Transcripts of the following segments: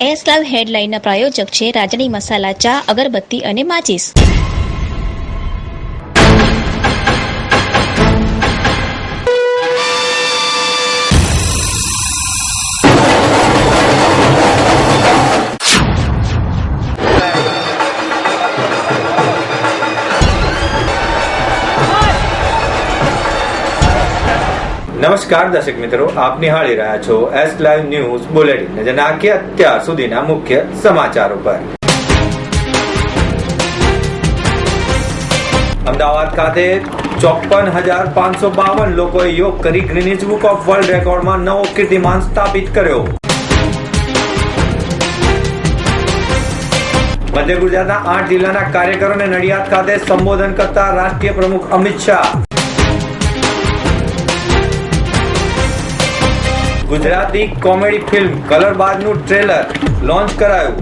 S live હેડલાઇનના પ્રાયોજક છે રાજની મસાલા ચા અગરબત્તી અને માચીસ. નમસ્કાર દર્શક મિત્રો, આપ નિહાળી રહ્યા છો એસ લાઈવ ન્યૂઝ બુલેટિન નજર નાખીએ અત્યાર સુધીના મુખ્ય સમાચારો પર. અમદાવાદ ખાતે ચોપન હજાર પાંચસો બાવન લોકોએ યોગ કરી ગ્રીનિજ બુક ઓફ વર્લ્ડ રેકોર્ડમાં નવો કીર્તિમાન સ્થાપિત કર્યો. મધ્ય ગુજરાતના આઠ જિલ્લાના કાર્યકરોને નડિયાદ ખાતે સંબોધન કરતા રાષ્ટ્રીય પ્રમુખ Amit Shah Gujarati comedy film color બાગનું trailer launch કરાયું.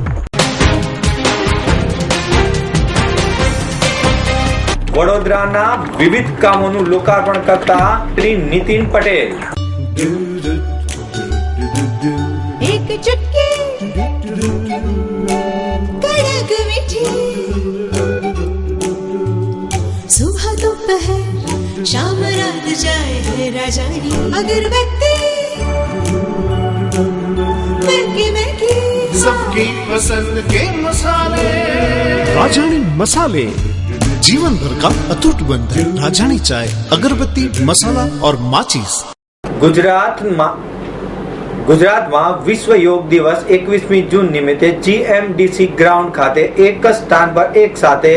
વડોદરાના વિવિધ કામોનું લોકાર્પણ કરતા શ્રી નીતિન પટેલ. એક શામ રાત જાય રાજાની. અગરબત્તી सबकी पसंद के मसाले राजानी मसाले जीवन भर का अटूट बंधन राजानी चाय अगरबत्ती मसाला और माचिस ગુજરાતમાં ગુજરાતમાં વિશ્વ યોગ દિવસ એકવીસમી જૂન નિમિત્તે જીએમડીસી ગ્રાઉન્ડ ખાતે એક જ સ્થાન પર એક સાથે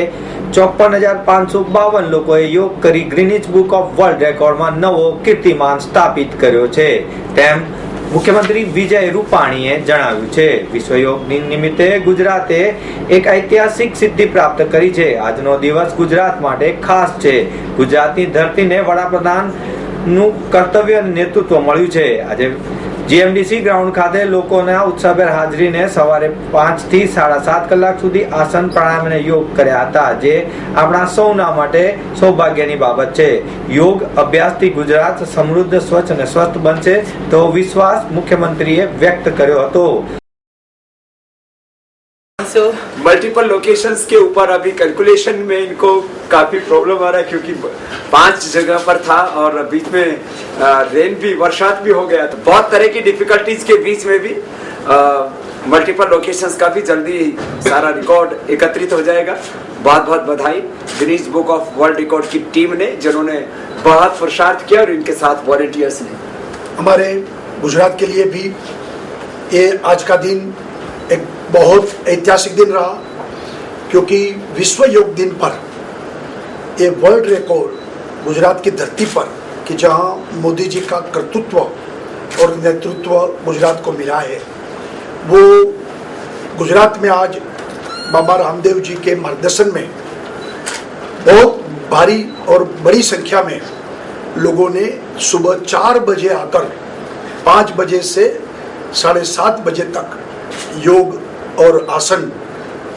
ચોપન હજાર પાંચસો બાવન લોકોએ યોગ કરી ગ્રીનિચ બુક ઓફ વર્લ્ડ રેકોર્ડમાં નવો કીર્તિમાન સ્થાપિત કર્યો છે તેમ મુખ્યમંત્રી વિજય રૂપાણીએ જણાવ્યું છે વિશ્વ દિન નિમિત્તે ગુજરાતે એક ઐતિહાસિક સિદ્ધિ પ્રાપ્ત કરી છે. આજનો દિવસ ગુજરાત માટે ખાસ છે. ગુજરાતની ધરતીને વડાપ્રધાનનું કર્તવ્ય નેતૃત્વ મળ્યું છે. આજે જીએમડીસી ગ્રાઉન્ડ ખાતે લોકોના ઉત્સાહભેર હાજરીને સવારે પાંચથી સાડા સાત કલાક સુધી આસન પ્રાણાયામ અને યોગ કર્યા હતા, જે આપણા સૌના માટે સૌભાગ્યની બાબત છે. યોગ અભ્યાસથી ગુજરાત સમૃદ્ધ, સ્વચ્છ અને સ્વસ્થ બનશે તો વિશ્વાસ મુખ્યમંત્રીએ વ્યક્ત કર્યો હતો. सो मल्टीपल लोकेशंस के ऊपर अभी कैलकुलेशन में इनको काफ़ी प्रॉब्लम आ रहा है क्योंकि पाँच जगह पर था और बीच में रेन भी बरसात भी हो गया तो बहुत तरह की डिफिकल्टीज के बीच में भी मल्टीपल लोकेशंस काफ़ी जल्दी सारा रिकॉर्ड एकत्रित हो जाएगा। बहुत बहुत बधाई Guinness book of world record की टीम ने जिन्होंने बहुत पुरुषार्थ किया और इनके साथ वॉलेंटियर्स ने। हमारे गुजरात के लिए भी ये आज का दिन एक बहुत ऐतिहासिक दिन रहा, क्योंकि विश्व योग दिन पर, ये वर्ल्ड रिकॉर्ड गुजरात की धरती पर, कि जहाँ मोदी जी का कर्तृत्व और नेतृत्व गुजरात को मिला है। वो गुजरात में आज बाबा रामदेव जी के मार्गदर्शन में बहुत भारी और बड़ी संख्या में लोगों ने सुबह चार बजे आकर पाँच बजे से साढ़े सात बजे तक योग और आसन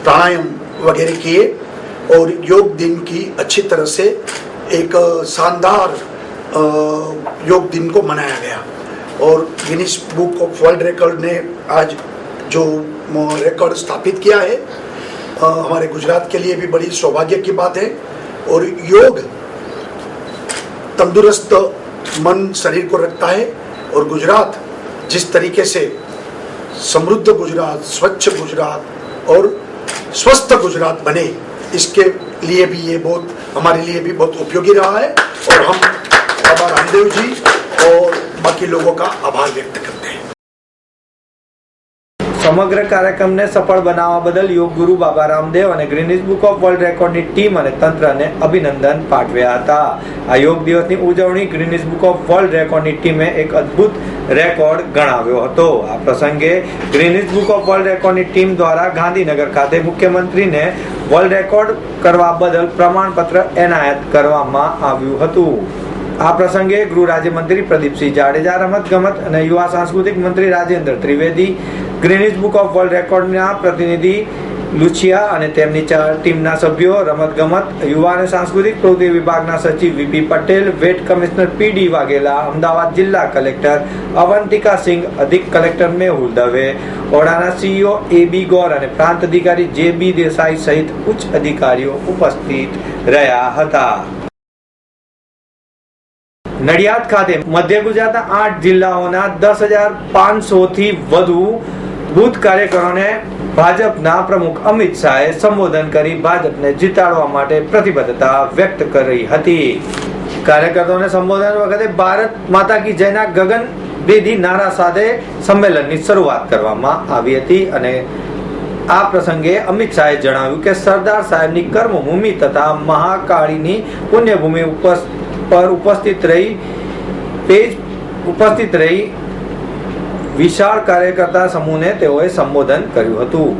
प्राणायाम वगैरह किए और योग दिन की अच्छी तरह से एक शानदार योग दिन को मनाया गया। और Guinness book of world record ने आज जो रिकॉर्ड स्थापित किया है अ, हमारे गुजरात के लिए भी बड़ी सौभाग्य की बात है। और योग तंदुरुस्त मन शरीर को रखता है और गुजरात जिस तरीके से समृद्ध गुजरात, स्वच्छ गुजरात और स्वस्थ गुजरात बने। इसके लिए भी ये बहुत, हमारे लिए भी बहुत उपयोगी रहा है और हम बाबा रामदेव जी और बाकी लोगों का आभार व्यक्त करते हैं। સમગ્ર કાર્યક્રમને સફળ બનાવવા બદલ યોગ ગુરુ બાબા રામદેવ અને ગ્રીનિજ બુક ઓફ વર્લ્ડ રેકોર્ડની ટીમ અને તંત્રને અભિનંદન પાઠવ્યા હતા. આ યોગ દિવસની ઉજવણી ગ્રીનિજ બુક ઓફ વર્લ્ડ રેકોર્ડની ટીમે એક અદ્ભુત રેકોર્ડ ગણાવ્યો હતો. આ પ્રસંગે ગ્રીનિજ બુક ઓફ વર્લ્ડ રેકોર્ડની ટીમ દ્વારા ગાંધીનગર ખાતે મુખ્યમંત્રીને વર્લ્ડ રેકોર્ડ કરવા બદલ પ્રમાણપત્ર એનાયત કરવામાં આવ્યું હતું. આ પ્રસંગે ગૃહ રાજ્યમંત્રી પ્રદીપસિંહ જાડેજા રમત ગમત અને યુવા સાંસ્કૃતિક મંત્રી Rajendra Trivedi Guinness book of world રેકોર્ડના પ્રતિનિધિ લુચિયા અને તેમની ચાર ટીમના સભ્યો, રમતગમત, યુવા અને સાંસ્કૃતિક પ્રવૃત્તિ વિભાગના સચિવ V P Patel, VAT commissioner P D Vaghela, Ahmedabad જિલ્લા કલેક્ટર અવંતિકા સિંઘ, અધિક કલેક્ટર મેહુલ દવે ઓડાના સીઈઓ એ બી ગોર અને પ્રાંત અધિકારી જે બી દેસાઈ સહિત ઉચ્ચ અધિકારીઓ ઉપસ્થિત રહ્યા હતા. નડિયાદ ખાતે મધ્ય ગુજરાતના આઠ જિલ્લાઓના દસ હજાર પાંચસો થી વધુ બુથ કાર્યકરોને ભાજપના પ્રમુખ અમિત શાહે સંબોધન કરી ભાજપને જીતાડવા માટે પ્રતિબદ્ધતા વ્યક્ત કરી હતી. કાર્યકર્તાઓને સંબોધન વખતે ભારત માતા કી જયના ગગન બેદી નારા સાથે સંમેલનની શરૂઆત કરવામાં આવી હતી અને આ પ્રસંગે અમિત શાહે જણાવ્યું કે સરદાર સાહેબની કર્મભૂમિ તથા મહાકાળીની પુણ્યભૂમિ ઉપસ- પર ઉપસ્થિત રહી પેજ ઉપસ્થિત રહી વિશાળ કાર્યકર્તા સમૂહને તેઓએ સંબોધન કર્યું હતું.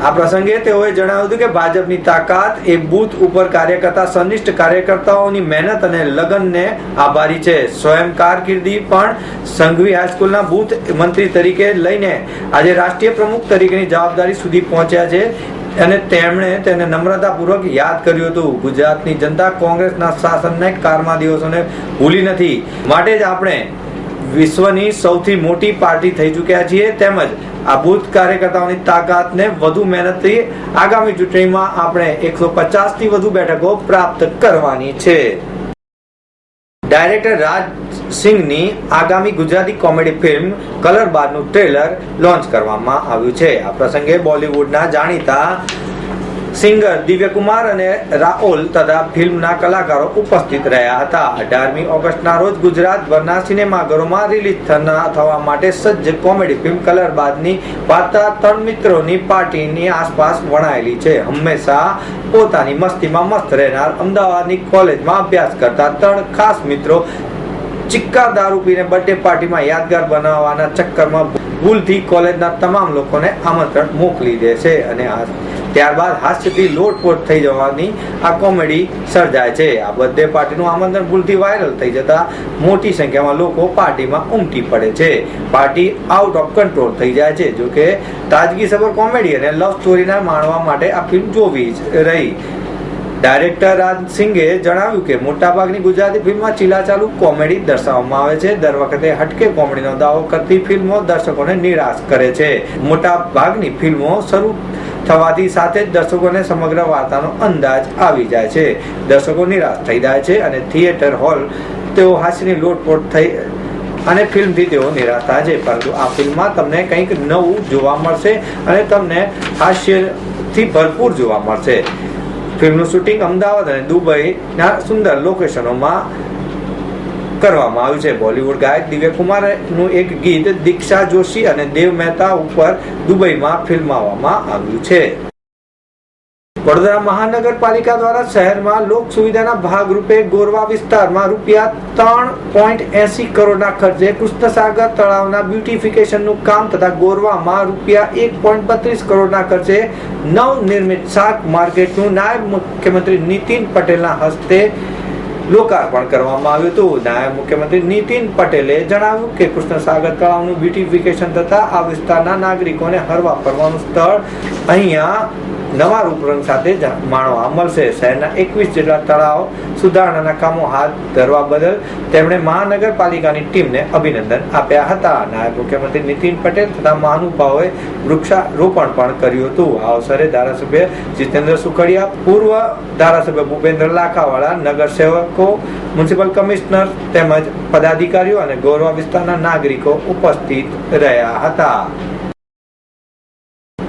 આ પ્રસંગે તેઓએ જણાવ્યું હતું કે ભાજપની તાકાત એ બૂથ ઉપર કાર્યકર્તા, સનિષ્ઠ કાર્યકર્તાઓની મહેનત અને લગનને આભારી છે. સ્વયં કારકિર્દી પણ સંઘવી હાઈસ્કૂલના બૂથ મંત્રી તરીકે લઈને આજે રાષ્ટ્રીય પ્રમુખ તરીકેની જવાબદારી સુધી પહોંચ્યા છે. અને તેમણે તેને નમ્રતાપૂર્વક યાદ કર્યું હતું. ગુજરાતની જનતા કોંગ્રેસના શાસનને કારમાં દિવસોને ભૂલી નથી. માટે જ આપણે વિશ્વની સૌથી મોટી પાર્ટી થઈ ચૂક્યા છીએ. તેમજ આ બુથ કાર્યકર્તાઓની તાકાતને વધુ મહેનતથી આગામી ચૂંટણીમાં આપણે એકસો પચાસથી વધુ બેઠકો પ્રાપ્ત કરવાની છે. ડાયરેક્ટર રાજ સિંઘની આગામી ગુજરાતી કોમેડી ફિલ્મ કલર બારનું ટ્રેલર લોન્ચ કરવામાં આવ્યું છે. આ પ્રસંગે બોલિવૂડના જાણીતા સિંગર દિવ્યકુમાર અને રાઓલ તથા ફિલ્મના કલાકારો ઉપસ્થિત રહ્યા હતા. અઢારમી ઓગસ્ટના રોજ ગુજરાતભરના સિનેમાઘરોમાં રિલીઝ થવા માટે સજ્જ કોમેડી ફિલ્મ કલર બાદની વાર્તા ત્રણ મિત્રોની પાર્ટીની આસપાસ વણાયેલી છે. હંમેશા પોતાની મસ્તીમાં મસ્ત રહેનાર અમદાવાદની કોલેજમાં અભ્યાસ કરતા ત્રણ ખાસ મિત્રો ચિક્કા દારૂ પીને બર્થડે પાર્ટીમાં યાદગાર બનાવવાના ચક્કરમાં ભૂલથી કોલેજના તમામ લોકોને આમંત્રણ મોકલી દે છે અને ત્યારબાદ હાસ્યથી લોટપોટ થઈ જવાની આ કોમેડી સર્જાય છે. આ બર્થડે પાર્ટીનું આમંત્રણ ભૂલથી વાયરલ થઈ જતા મોટી સંખ્યામાં લોકો પાર્ટીમાં ઉમટી પડે છે. પાર્ટી આઉટ ઓફ કંટ્રોલ થઈ જાય છે, જોકે તાજગી તાજગીસભર કોમેડી અને લવ સ્ટોરીના માણવા માટે આ ફિલ્મ જોવી રહી. ડાયરેક્ટર રાજ સિંઘે જણાવ્યું કે, મોટાભાગની ગુજરાતી ફિલ્મમાં ચીલાચાલુ કોમેડી દર્શાવવામાં આવે છે. દર વખતે હટકે કોમેડીનો દાવો કરતી ફિલ્મો દર્શકોને નિરાશ કરે છે. મોટા ભાગની ફિલ્મો શરૂ થવાથી સાથે જ દર્શકોને સમગ્ર વાર્તાનો અંદાજ આવી જાય છે. દર્શકો નિરાશ થઈ જાય છે અને થિયેટર હોલ તેઓ હાસ્યની લોટપોટ થઈ અને ફિલ્મથી તેઓ નિરાશ થાય છે. પરંતુ આ ફિલ્મમાં તમને કંઈક નવું જોવા મળશે અને તમને હાસ્યથી ભરપૂર જોવા મળશે. ફિલ્મનું શૂટિંગ અમદાવાદ અને દુબઈના સુંદર લોકેશનોમાં કરવામાં આવ્યું છે. બોલિવૂડ ગાયક દિવ્ય કુમારનું એક ગીત દીક્ષા જોશી અને દેવ મહેતા ઉપર દુબઈમાં ફિલ્માવવામાં આવ્યું છે. વડોદરા મહાનગરપાલિકા દ્વારા શહેરમાં લોક સુવિધાના ભાગરૂપે ગોરવા વિસ્તારમાં રૂપિયા ત્રણ પોઈન્ટ એસી કરોડના ખર્ચે કૃષ્ણસાગર તળાવના બ્યુટિફિકેશનનું કામ તથા ગોરવામાં રૂપિયા એક પોઈન્ટ બત્રીસ કરોડના ખર્ચે નવનિર્મિત શાક માર્કેટનું નાયબ મુખ્યમંત્રી નીતિન પટેલના હસ્તે લોકાર્પણ કરવામાં આવ્યું હતું. નાયબ મુખ્યમંત્રી નીતિન પટેલે જણાવ્યું કે કૃષ્ણસાગર તળાવનું બ્યુટિફિકેશન થતાં આ વિસ્તારના નાગરિકોને હરવા ફરવાનું સ્થળ અહીંયા નવા રૂપરંગ સાથે માણવા મળશે. શહેરના એકવીસ જેટલા તળાવ સુધારણાના કામો હાથ ધરવા બદલ તેમણે મહાનગરપાલિકાની ટીમને અભિનંદન આપ્યા હતા. નાયબ મુખ્યમંત્રી નીતિન પટેલ તથા મહાનુભાવોએ વૃક્ષારોપણ પણ કર્યું હતું. આ અવસરે ધારાસભ્ય જીતેન્દ્ર સુખડિયા, પૂર્વ ધારાસભ્ય ભૂપેન્દ્ર લાખાવાળા, નગર સેવકો, મ્યુનિસિપલ કમિશનર તેમજ પદાધિકારીઓ અને ગોરવા વિસ્તારના નાગરિકો ઉપસ્થિત રહ્યા હતા.